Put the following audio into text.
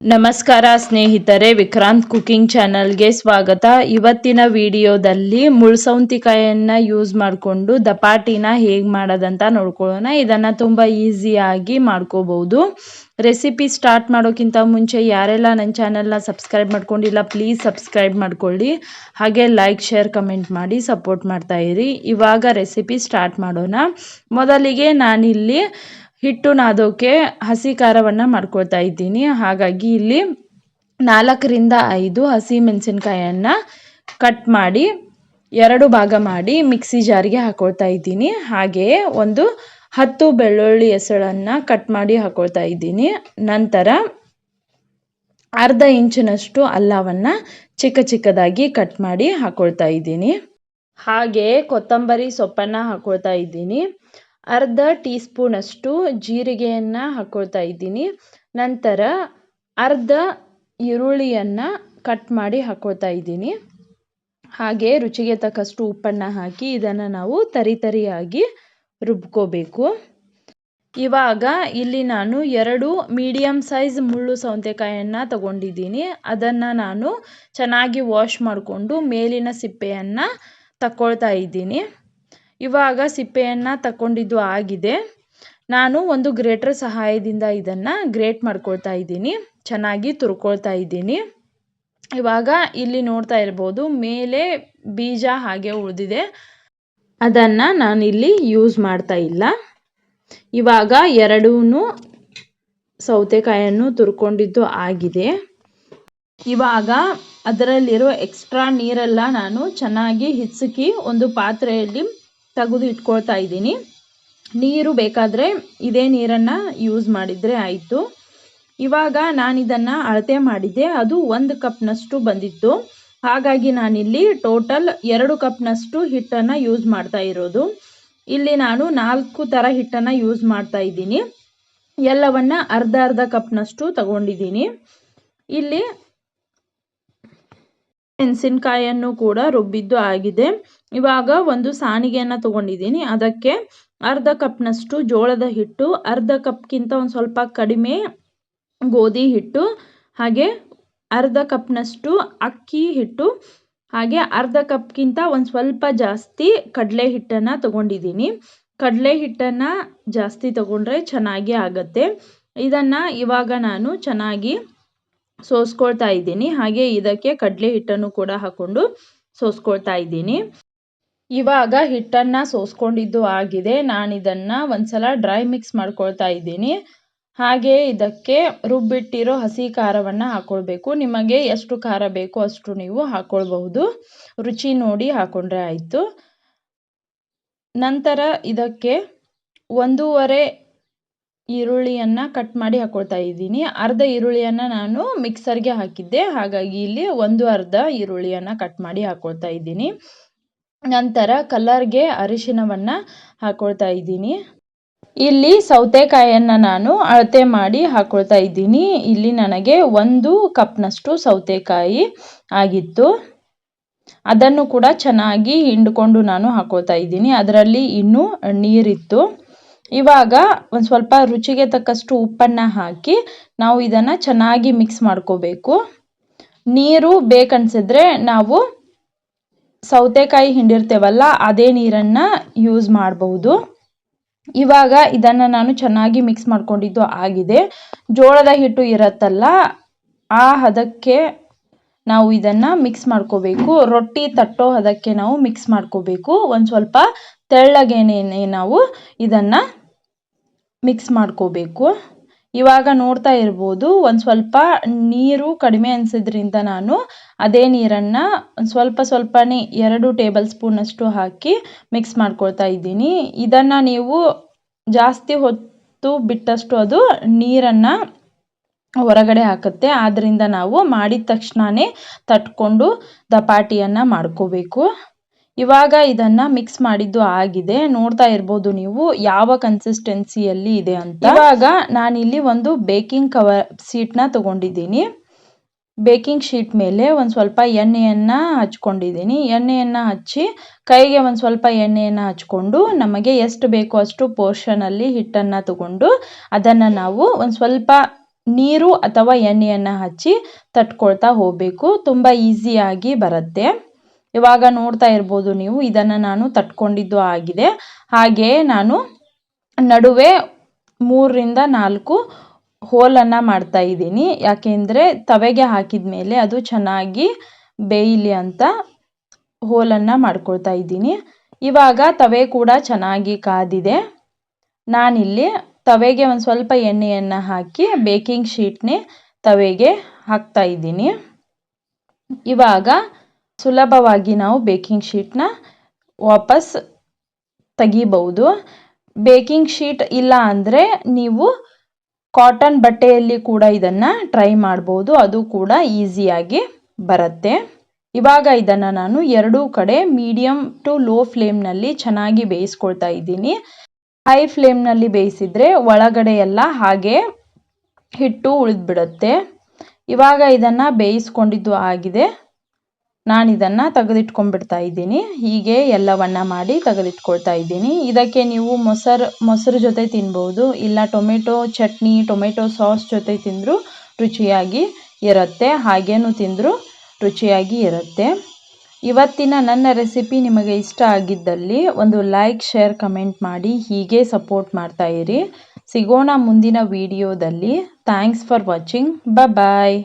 ನಮಸ್ಕಾರ ಸ್ನೇಹಿತರೆ, ವಿಕ್ರಾಂತ್ ಕುಕಿಂಗ್ ಚಾನಲ್ಗೆ ಸ್ವಾಗತ. ಇವತ್ತಿನ ವಿಡಿಯೋದಲ್ಲಿ ಮುಳ್ಸೌಂತಿಕಾಯನ್ನು ಯೂಸ್ ಮಾಡಿಕೊಂಡು ದಪಾಟಿನ ಹೇಗೆ ಮಾಡೋದಂತ ನೋಡ್ಕೊಳ್ಳೋಣ. ಇದನ್ನು ತುಂಬ ಈಸಿಯಾಗಿ ಮಾಡ್ಕೋಬಹುದು ರೆಸಿಪಿ ಸ್ಟಾರ್ಟ್ ಮಾಡೋಕ್ಕಿಂತ ಮುಂಚೆ ಯಾರೆಲ್ಲ ನನ್ನ ಚಾನಲ್ನ ಸಬ್ಸ್ಕ್ರೈಬ್ ಮಾಡ್ಕೊಂಡಿಲ್ಲ, ಪ್ಲೀಸ್ ಸಬ್ಸ್ಕ್ರೈಬ್ ಮಾಡ್ಕೊಳ್ಳಿ. ಹಾಗೆ ಲೈಕ್ ಶೇರ್ ಕಮೆಂಟ್ ಮಾಡಿ ಸಪೋರ್ಟ್ ಮಾಡ್ತಾ ಇರಿ. ಇವಾಗ ರೆಸಿಪಿ ಸ್ಟಾರ್ಟ್ ಮಾಡೋಣ. ಮೊದಲಿಗೆ ನಾನಿಲ್ಲಿ ಹಿಟ್ಟು ನಾದೋಕೆ ಹಸಿ ಖಾರವನ್ನು ಮಾಡ್ಕೊಳ್ತಾ ಇದ್ದೀನಿ. ಹಾಗಾಗಿ ಇಲ್ಲಿ ನಾಲ್ಕರಿಂದ ಐದು ಹಸಿ ಮೆಣಸಿನ್ಕಾಯನ್ನು ಕಟ್ ಮಾಡಿ, ಎರಡು ಭಾಗ ಮಾಡಿ ಮಿಕ್ಸಿ ಜಾರಿಗೆ ಹಾಕೊಳ್ತಾ ಇದ್ದೀನಿ. ಹಾಗೆಯೇ ಒಂದು ಹತ್ತು ಬೆಳ್ಳುಳ್ಳಿ ಹೆಸಳನ್ನು ಕಟ್ ಮಾಡಿ ಹಾಕೊಳ್ತಾ ಇದ್ದೀನಿ. ನಂತರ ಅರ್ಧ ಇಂಚಿನಷ್ಟು ಅಲ್ಲವನ್ನು ಚಿಕ್ಕ ಚಿಕ್ಕದಾಗಿ ಕಟ್ ಮಾಡಿ ಹಾಕೊಳ್ತಾ ಇದ್ದೀನಿ. ಹಾಗೆಯೇ ಕೊತ್ತಂಬರಿ ಸೊಪ್ಪನ್ನು ಹಾಕೊಳ್ತಾ ಇದ್ದೀನಿ. ಅರ್ಧ ಟೀ ಸ್ಪೂನಷ್ಟು ಜೀರಿಗೆಯನ್ನು ಹಾಕ್ಕೊಳ್ತಾ ಇದ್ದೀನಿ. ನಂತರ ಅರ್ಧ ಈರುಳ್ಳಿಯನ್ನು ಕಟ್ ಮಾಡಿ ಹಾಕ್ಕೊಳ್ತಾ ಇದ್ದೀನಿ. ಹಾಗೆ ರುಚಿಗೆ ತಕ್ಕಷ್ಟು ಉಪ್ಪನ್ನು ಹಾಕಿ ಇದನ್ನು ನಾವು ತರಿತರಿಯಾಗಿ ರುಬ್ಕೋಬೇಕು. ಇವಾಗ ಇಲ್ಲಿ ನಾನು ಎರಡು ಮೀಡಿಯಮ್ ಸೈಜ್ ಮುಳ್ಳು ಸೌತೆಕಾಯನ್ನು ತಗೊಂಡಿದ್ದೀನಿ. ಅದನ್ನು ನಾನು ಚೆನ್ನಾಗಿ ವಾಶ್ ಮಾಡಿಕೊಂಡು ಮೇಲಿನ ಸಿಪ್ಪೆಯನ್ನು ತಕ್ಕೊಳ್ತಾ ಇದ್ದೀನಿ. ಇವಾಗ ಸಿಪ್ಪೆಯನ್ನು ತಕ್ಕೊಂಡಿದ್ದು ಆಗಿದೆ. ನಾನು ಒಂದು ಗ್ರೇಟರ್ ಸಹಾಯದಿಂದ ಇದನ್ನು ಗ್ರೇಟ್ ಮಾಡ್ಕೊಳ್ತಾ ಇದ್ದೀನಿ. ಚೆನ್ನಾಗಿ ತುರ್ಕೊಳ್ತಾ ಇದ್ದೀನಿ. ಇವಾಗ ಇಲ್ಲಿ ನೋಡ್ತಾ ಇರ್ಬೋದು, ಮೇಲೆ ಬೀಜ ಹಾಗೆ ಉಳಿದಿದೆ. ಅದನ್ನು ನಾನಿಲ್ಲಿ ಯೂಸ್ ಮಾಡ್ತಾ ಇಲ್ಲ. ಇವಾಗ ಎರಡೂ ಸೌತೆಕಾಯನ್ನು ತುರ್ಕೊಂಡಿದ್ದು ಆಗಿದೆ. ಇವಾಗ ಅದರಲ್ಲಿರೋ ಎಕ್ಸ್ಟ್ರಾ ನೀರೆಲ್ಲ ನಾನು ಚೆನ್ನಾಗಿ ಹಿಚ್ಚಿ ಒಂದು ಪಾತ್ರೆಯಲ್ಲಿ ತೆಗೆದು ಇಟ್ಕೊಳ್ತಾ ಇದ್ದೀನಿ. ನೀರು ಬೇಕಾದರೆ ಇದೇ ನೀರನ್ನು ಯೂಸ್ ಮಾಡಿದರೆ ಆಯಿತು. ಇವಾಗ ನಾನಿದನ್ನು ಅಳತೆ ಮಾಡಿದ್ದೆ. ಅದು ಒಂದು ಕಪ್ನಷ್ಟು ಬಂದಿತ್ತು. ಹಾಗಾಗಿ ನಾನಿಲ್ಲಿ ಟೋಟಲ್ ಎರಡು ಕಪ್ನಷ್ಟು ಹಿಟ್ಟನ್ನು ಯೂಸ್ ಮಾಡ್ತಾ ಇರೋದು. ಇಲ್ಲಿ ನಾನು ನಾಲ್ಕು ಥರ ಹಿಟ್ಟನ್ನು ಯೂಸ್ ಮಾಡ್ತಾ ಇದ್ದೀನಿ. ಎಲ್ಲವನ್ನ ಅರ್ಧ ಅರ್ಧ ಕಪ್ನಷ್ಟು ತಗೊಂಡಿದ್ದೀನಿ. ಇಲ್ಲಿ ಮೆಣಸಿನ್ಕಾಯನ್ನು ಕೂಡ ರುಬ್ಬಿದ್ದು ಆಗಿದೆ. ಇವಾಗ ಒಂದು ಸಾಣಿಗೆಯನ್ನು ತಗೊಂಡಿದ್ದೀನಿ. ಅದಕ್ಕೆ ಅರ್ಧ ಕಪ್ನಷ್ಟು ಜೋಳದ ಹಿಟ್ಟು, ಅರ್ಧ ಕಪ್ಗಿಂತ ಒಂದು ಸ್ವಲ್ಪ ಕಡಿಮೆ ಗೋಧಿ ಹಿಟ್ಟು, ಹಾಗೆ ಅರ್ಧ ಕಪ್ನಷ್ಟು ಅಕ್ಕಿ ಹಿಟ್ಟು, ಹಾಗೆ ಅರ್ಧ ಕಪ್ಗಿಂತ ಒಂದು ಸ್ವಲ್ಪ ಜಾಸ್ತಿ ಕಡಲೆ ಹಿಟ್ಟನ್ನು ತಗೊಂಡಿದ್ದೀನಿ. ಕಡಲೆ ಹಿಟ್ಟನ್ನು ಜಾಸ್ತಿ ತಗೊಂಡ್ರೆ ಚೆನ್ನಾಗಿ ಆಗುತ್ತೆ. ಇದನ್ನು ಇವಾಗ ನಾನು ಚೆನ್ನಾಗಿ ಸೋಸ್ಕೊಳ್ತಾ ಇದ್ದೀನಿ. ಹಾಗೆ ಇದಕ್ಕೆ ಕಡಲೆ ಹಿಟ್ಟನ್ನು ಕೂಡ ಹಾಕ್ಕೊಂಡು ಸೋಸ್ಕೊಳ್ತಾ ಇದ್ದೀನಿ. ಇವಾಗ ಹಿಟ್ಟನ್ನು ಸೋಸ್ಕೊಂಡಿದ್ದು ಆಗಿದೆ. ನಾನು ಒಂದು ಸಲ ಡ್ರೈ ಮಿಕ್ಸ್ ಮಾಡ್ಕೊಳ್ತಾ ಇದ್ದೀನಿ. ಹಾಗೆ ಇದಕ್ಕೆ ರುಬ್ಬಿಟ್ಟಿರೋ ಹಸಿ ಖಾರವನ್ನು ಹಾಕ್ಕೊಳ್ಬೇಕು ನಿಮಗೆ ಎಷ್ಟು ಖಾರ ಬೇಕೋ ಅಷ್ಟು ನೀವು ಹಾಕ್ಕೊಳ್ಬಹುದು ರುಚಿ ನೋಡಿ ಹಾಕ್ಕೊಂಡ್ರೆ ಆಯಿತು. ನಂತರ ಇದಕ್ಕೆ ಒಂದೂವರೆ ಈರುಳ್ಳಿಯನ್ನು ಕಟ್ ಮಾಡಿ ಹಾಕ್ಕೊಳ್ತಾ ಇದ್ದೀನಿ. ಅರ್ಧ ಈರುಳ್ಳಿಯನ್ನು ನಾನು ಮಿಕ್ಸರ್ಗೆ ಹಾಕಿದ್ದೆ. ಹಾಗಾಗಿ ಇಲ್ಲಿ ಒಂದು ಅರ್ಧ ಈರುಳ್ಳಿಯನ್ನು ಕಟ್ ಮಾಡಿ ಹಾಕ್ಕೊಳ್ತಾ ಇದ್ದೀನಿ. ನಂತರ ಕಲರ್ಗೆ ಅರಿಶಿನವನ್ನು ಹಾಕ್ಕೊಳ್ತಾ ಇದ್ದೀನಿ. ಇಲ್ಲಿ ಸೌತೆಕಾಯನ್ನು ನಾನು ಅಳತೆ ಮಾಡಿ ಹಾಕ್ಕೊಳ್ತಾ ಇದ್ದೀನಿ. ಇಲ್ಲಿ ನನಗೆ ಒಂದು ಕಪ್ನಷ್ಟು ಸೌತೆಕಾಯಿ ಆಗಿತ್ತು. ಅದನ್ನು ಕೂಡ ಚೆನ್ನಾಗಿ ಹಿಂಡ್ಕೊಂಡು ನಾನು ಹಾಕ್ಕೊಳ್ತಾ ಇದ್ದೀನಿ. ಅದರಲ್ಲಿ ಇನ್ನೂ ನೀರಿತ್ತು. ಇವಾಗ ಒಂದು ಸ್ವಲ್ಪ ರುಚಿಗೆ ತಕ್ಕಷ್ಟು ಉಪ್ಪನ್ನು ಹಾಕಿ ನಾವು ಇದನ್ನು ಚೆನ್ನಾಗಿ ಮಿಕ್ಸ್ ಮಾಡ್ಕೋಬೇಕು. ನೀರು ಬೇಕನ್ಸಿದ್ರೆ ನಾವು ಸೌತೆಕಾಯಿ ಹಿಂಡಿರ್ತೇವಲ್ಲ, ಅದೇ ನೀರನ್ನು ಯೂಸ್ ಮಾಡಬಹುದು ಇವಾಗ ಇದನ್ನು ನಾನು ಚೆನ್ನಾಗಿ ಮಿಕ್ಸ್ ಮಾಡ್ಕೊಂಡಿದ್ದು ಆಗಿದೆ. ಜೋಳದ ಹಿಟ್ಟು ಇರತ್ತಲ್ಲ, ಆ ಹದಕ್ಕೆ ನಾವು ಇದನ್ನು ಮಿಕ್ಸ್ ಮಾಡ್ಕೋಬೇಕು. ರೊಟ್ಟಿ ತಟ್ಟೋ ಹದಕ್ಕೆ ನಾವು ಮಿಕ್ಸ್ ಮಾಡ್ಕೋಬೇಕು. ಒಂದು ಸ್ವಲ್ಪ ತೆಳ್ಳಗೇನೆ ನಾವು ಇದನ್ನು ಮಿಕ್ಸ್ ಮಾಡ್ಕೋಬೇಕು. ಇವಾಗ ನೋಡ್ತಾ ಇರ್ಬೋದು, ಒಂದು ಸ್ವಲ್ಪ ನೀರು ಕಡಿಮೆ ಅನಿಸಿದ್ರಿಂದ ನಾನು ಅದೇ ನೀರನ್ನು ಸ್ವಲ್ಪ ಸ್ವಲ್ಪನೇ ಎರಡು ಟೇಬಲ್ ಸ್ಪೂನಷ್ಟು ಹಾಕಿ ಮಿಕ್ಸ್ ಮಾಡ್ಕೊಳ್ತಾ ಇದ್ದೀನಿ. ಇದನ್ನು ನೀವು ಜಾಸ್ತಿ ಹೊತ್ತು ಬಿಟ್ಟಷ್ಟು ಅದು ನೀರನ್ನು ಹೊರಗಡೆ ಹಾಕುತ್ತೆ. ಆದ್ದರಿಂದ ನಾವು ಮಾಡಿದ ತಕ್ಷಣವೇ ತಟ್ಕೊಂಡು ದಪಾಟಿಯನ್ನು ಮಾಡ್ಕೋಬೇಕು. ಇವಾಗ ಇದನ್ನ ಮಿಕ್ಸ್ ಮಾಡಿದ್ದು ಆಗಿದೆ. ನೋಡ್ತಾ ಇರ್ಬೋದು ನೀವು ಯಾವ ಕನ್ಸಿಸ್ಟೆನ್ಸಿಯಲ್ಲಿ ಇದೆ ಅಂತ. ಇವಾಗ ನಾನಿಲ್ಲಿ ಒಂದು ಬೇಕಿಂಗ್ ಕವರ್ ಸೀಟ್ನ ತಗೊಂಡಿದ್ದೀನಿ. ಬೇಕಿಂಗ್ ಶೀಟ್ ಮೇಲೆ ಒಂದು ಸ್ವಲ್ಪ ಎಣ್ಣೆಯನ್ನು ಹಚ್ಕೊಂಡಿದ್ದೀನಿ. ಎಣ್ಣೆಯನ್ನು ಹಚ್ಚಿ ಕೈಗೆ ಒಂದು ಸ್ವಲ್ಪ ಎಣ್ಣೆಯನ್ನು ಹಚ್ಕೊಂಡು ನಮಗೆ ಎಷ್ಟು ಬೇಕೋ ಅಷ್ಟು ಪೋರ್ಷನಲ್ಲಿ ಹಿಟ್ಟನ್ನು ತಗೊಂಡು ಅದನ್ನು ನಾವು ಒಂದು ಸ್ವಲ್ಪ ನೀರು ಅಥವಾ ಎಣ್ಣೆಯನ್ನು ಹಚ್ಚಿ ತಟ್ಕೊಳ್ತಾ ಹೋಗಬೇಕು. ತುಂಬ ಈಸಿಯಾಗಿ ಬರುತ್ತೆ. ಇವಾಗ ನೋಡ್ತಾ ಇರ್ಬೋದು ನೀವು, ಇದನ್ನು ನಾನು ತಟ್ಕೊಂಡಿದ್ದು ಆಗಿದೆ. ಹಾಗೆಯೇ ನಾನು ನಡುವೆ ಮೂರರಿಂದ ನಾಲ್ಕು ಹೋಲನ್ನು ಮಾಡ್ತಾ ಇದ್ದೀನಿ. ಯಾಕೆಂದರೆ ತವೆಗೆ ಹಾಕಿದ ಮೇಲೆ ಅದು ಚೆನ್ನಾಗಿ ಬೇಯಲಿ ಅಂತ ಹೋಲನ್ನು ಮಾಡ್ಕೊಳ್ತಾ ಇದ್ದೀನಿ. ಇವಾಗ ತವೆ ಕೂಡ ಚೆನ್ನಾಗಿ ಕಾದಿದೆ. ನಾನಿಲ್ಲಿ ತವೆಗೆ ಒಂದು ಸ್ವಲ್ಪ ಎಣ್ಣೆಯನ್ನು ಹಾಕಿ ಬೇಕಿಂಗ್ ಶೀಟ್ನೇ ತವೆಗೆ ಹಾಕ್ತಾ ಇದ್ದೀನಿ. ಇವಾಗ ಸುಲಭವಾಗಿ ನಾವು ಬೇಕಿಂಗ್ ಶೀಟ್ನ ವಾಪಸ್ ತೆಗಿಬಹುದು. ಬೇಕಿಂಗ್ ಶೀಟ್ ಇಲ್ಲ ಅಂದರೆ ನೀವು ಕಾಟನ್ ಬಟ್ಟೆಯಲ್ಲಿ ಕೂಡ ಇದನ್ನು ಟ್ರೈ ಮಾಡ್ಬೋದು. ಅದು ಕೂಡ ಈಸಿಯಾಗಿ ಬರುತ್ತೆ. ಇವಾಗ ಇದನ್ನು ನಾನು ಎರಡೂ ಕಡೆ ಮೀಡಿಯಮ್ ಟು ಲೋ ಫ್ಲೇಮ್ನಲ್ಲಿ ಚೆನ್ನಾಗಿ ಬೇಯಿಸ್ಕೊಳ್ತಾ ಇದ್ದೀನಿ. ಹೈ ಫ್ಲೇಮ್ನಲ್ಲಿ ಬೇಯಿಸಿದರೆ ಒಳಗಡೆ ಎಲ್ಲ ಹಾಗೆ ಹಿಟ್ಟು ಉಳಿದ್ಬಿಡುತ್ತೆ. ಇವಾಗ ಇದನ್ನು ಬೇಯಿಸ್ಕೊಂಡಿದ್ದು ಆಗಿದೆ. ನಾನು ಇದನ್ನು ತೆಗೆದಿಟ್ಕೊಂಡ್ಬಿಡ್ತಾ ಇದ್ದೀನಿ. ಹೀಗೆ ಎಲ್ಲವನ್ನ ಮಾಡಿ ತೆಗೆದಿಟ್ಕೊಳ್ತಾ ಇದ್ದೀನಿ. ಇದಕ್ಕೆ ನೀವು ಮೊಸರು ಮೊಸರು ಜೊತೆ ತಿನ್ಬೋದು. ಇಲ್ಲ ಟೊಮೆಟೊ ಚಟ್ನಿ, ಟೊಮೆಟೊ ಸಾಸ್ ಜೊತೆ ತಿಂದರೂ ರುಚಿಯಾಗಿ ಇರುತ್ತೆ. ಹಾಗೇನು ತಿಂದರೂ ರುಚಿಯಾಗಿ ಇರುತ್ತೆ. ಇವತ್ತಿನ ನನ್ನ ರೆಸಿಪಿ ನಿಮಗೆ ಇಷ್ಟ ಆಗಿದ್ದಲ್ಲಿ ಒಂದು ಲೈಕ್, ಶೇರ್, ಕಮೆಂಟ್ ಮಾಡಿ ಹೀಗೆ ಸಪೋರ್ಟ್ ಮಾಡ್ತಾಯಿರಿ ಸಿಗೋಣ ಮುಂದಿನ ವಿಡಿಯೋದಲ್ಲಿ. Thanks for watching. ಬಾಯ್